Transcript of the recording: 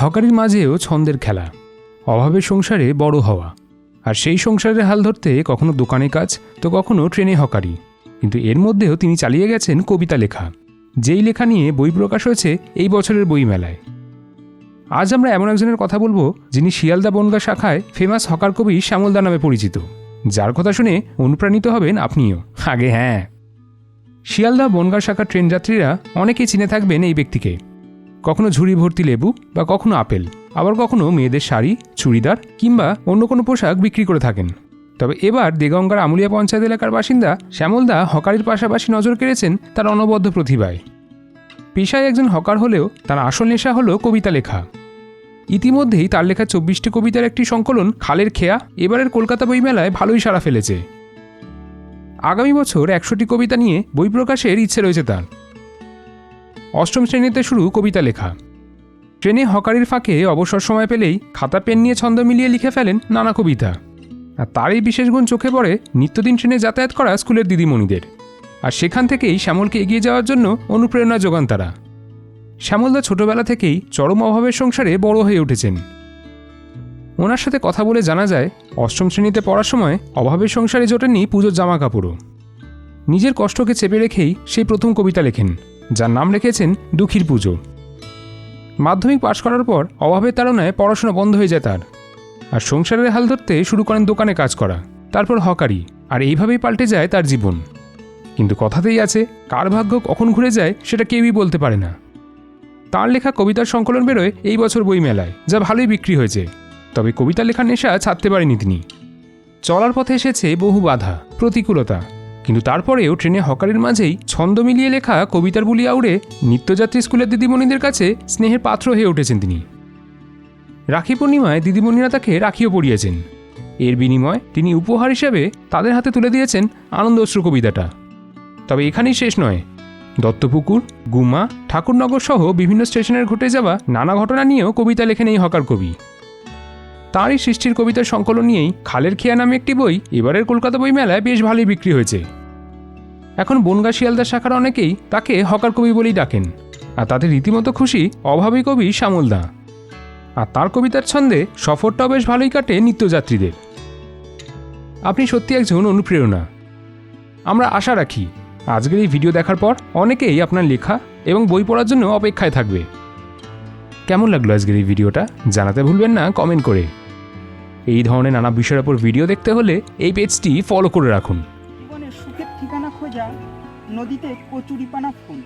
হকারির মাঝেও ছন্দের খেলা, অভাবের সংসারে বড় হওয়া। আর সেই সংসারের হাল ধরতে কখনো দোকানে কাজ, তো কখনো ট্রেনে হকারি। কিন্তু এর মধ্যেও তিনি চালিয়ে গেছেন কবিতা লেখা। যেই লেখা নিয়ে বই প্রকাশ হয়েছে এই বছরের বই মেলায় আজ আমরা এমন একজনের কথা বলব, যিনি শিয়ালদা বনগা শাখায় ফেমাস হকার কবি শ্যামলদা নামে পরিচিত। যার কথা শুনে অনুপ্রাণিত হবেন আপনিও। আগে হ্যাঁ। শিয়ালদা বনগা শাখার ট্রেন যাত্রীরা অনেকেই চিনে থাকবেন এই ব্যক্তিকে। কখনো ঝুড়ি ভর্তি লেবু বা কখনো আপেল, আবার কখনো মেয়েদের শাড়ি, চুড়িদার কিংবা অন্য কোনো পোশাক বিক্রি করে থাকেন। তবে এবার দেগঙ্গার আমুলিয়া পঞ্চায়েত এলাকার বাসিন্দা শ্যামলদা হকারির পাশাপাশি নজর কেড়েছেন তার অনবদ্য প্রতিভায়। পেশায় একজন হকার হলেও তার আসল নেশা হলো কবিতা লেখা। ইতিমধ্যেই তার লেখা চব্বিশটি কবিতার একটি সংকলন খালের খেয়া এবারের কলকাতা বইমেলায় ভালোই সাড়া ফেলেছে। আগামী বছর একশোটি কবিতা নিয়ে বই প্রকাশের ইচ্ছে রয়েছে তার। অষ্টম শ্রেণীতে শুরু কবিতা লেখা। ট্রেনে হকারির ফাঁকে অবসর সময় পেলেই খাতা, পেন নিয়ে ছন্দ মিলিয়ে লিখে ফেলেন নানা কবিতা। আর তার এই বিশেষ গুণ চোখে পড়ে নিত্যদিন ট্রেনে যাতায়াত করা স্কুলের দিদিমণিদের। আর সেখান থেকেই শ্যামলকে এগিয়ে যাওয়ার জন্য অনুপ্রেরণা যোগান তারা। শ্যামলদা ছোটবেলা থেকেই চরম অভাবের সংসারে বড় হয়ে উঠেছেন। ওনার সাথে কথা বলে জানা যায়, অষ্টম শ্রেণীতে পড়ার সময় অভাবের সংসারে জোটেননি পুজোর জামা কাপড়ও নিজের কষ্টকে চেপে রেখেই সেই প্রথম কবিতা লেখেন। যার নাম রেখেছেন দুঃখীর পুজো। মাধ্যমিক পাশ করার পর অভাবের তাড়নায় পড়াশোনা বন্ধ হয়ে যায় তার। আর সংসারের হাল ধরতে শুরু করেন দোকানে কাজ করা, তারপর হকারি, আর এইভাবেই পাল্টে যায় তার জীবন। কিন্তু কথাতেই আছে, কার ভাগ্য কখন ঘুরে যায় সেটা কেউই বলতে পারে না। তার লেখা কবিতার সংকলন বেরোয় এই বছর বই মেলায় যা ভালোই বিক্রি হয়েছে। তবে কবিতা লেখার নেশা ছাড়তে পারেনি তিনি। চলার পথে এসেছে বহু বাধা, প্রতিকূলতা। কিন্তু তারপরেও ট্রেনে হকারের মাঝেই ছন্দ মিলিয়ে লেখা কবিতার বুলি আউড়ে নিত্যযাত্রী স্কুলের দিদিমণিদের কাছে স্নেহের পাত্র হয়ে উঠেছেন তিনি। রাখি পূর্ণিমায় দিদিমণিরা তাকে রাখিও পড়িয়েছেন। এর বিনিময়ে তিনি উপহার হিসেবে তাদের হাতে তুলে দিয়েছেন আনন্দ অশ্রু কবিতাটা। তবে এখানেই শেষ নয়। দত্তপুকুর, গুমা ঠাকুরনগর সহ বিভিন্ন স্টেশনের ঘটে যাওয়া নানা ঘটনা নিয়েও কবিতা লেখেন এই হকার কবি। তাঁরই সৃষ্টির কবিতার সংকলন নিয়েই খালের খেয়া নামে একটি বই এবারের কলকাতা বই মেলায় বেশ ভালোই বিক্রি হয়েছে। এখন বনগা শিয়ালদা শাখার অনেকেই তাকে হকার কবি বলেই ডাকেন। আর তাতে রীতিমতো খুশি অভাবী কবি শ্যামলদা আর তার কবিতার ছন্দে সফরটাও বেশ ভালোই কাটে নিত্যযাত্রীদের। আপনি সত্যি একজন অনুপ্রেরণা। আমরা আশা রাখি আজকের এই ভিডিও দেখার পর অনেকেই আপনার লেখা এবং বই পড়ার জন্য অপেক্ষায় থাকবে। কেমন লাগল আজকের এই ভিডিওটা জানাতে ভুলবেন না, কমেন্ট করে। এই ধরনের নানা বিষয়ের ওপর ভিডিও দেখতে হলে এই পেজটি ফলো করে রাখুন। জীবনের সুখের ঠিকানা খোঁজা, নদীতে কচুরিপানা ফুল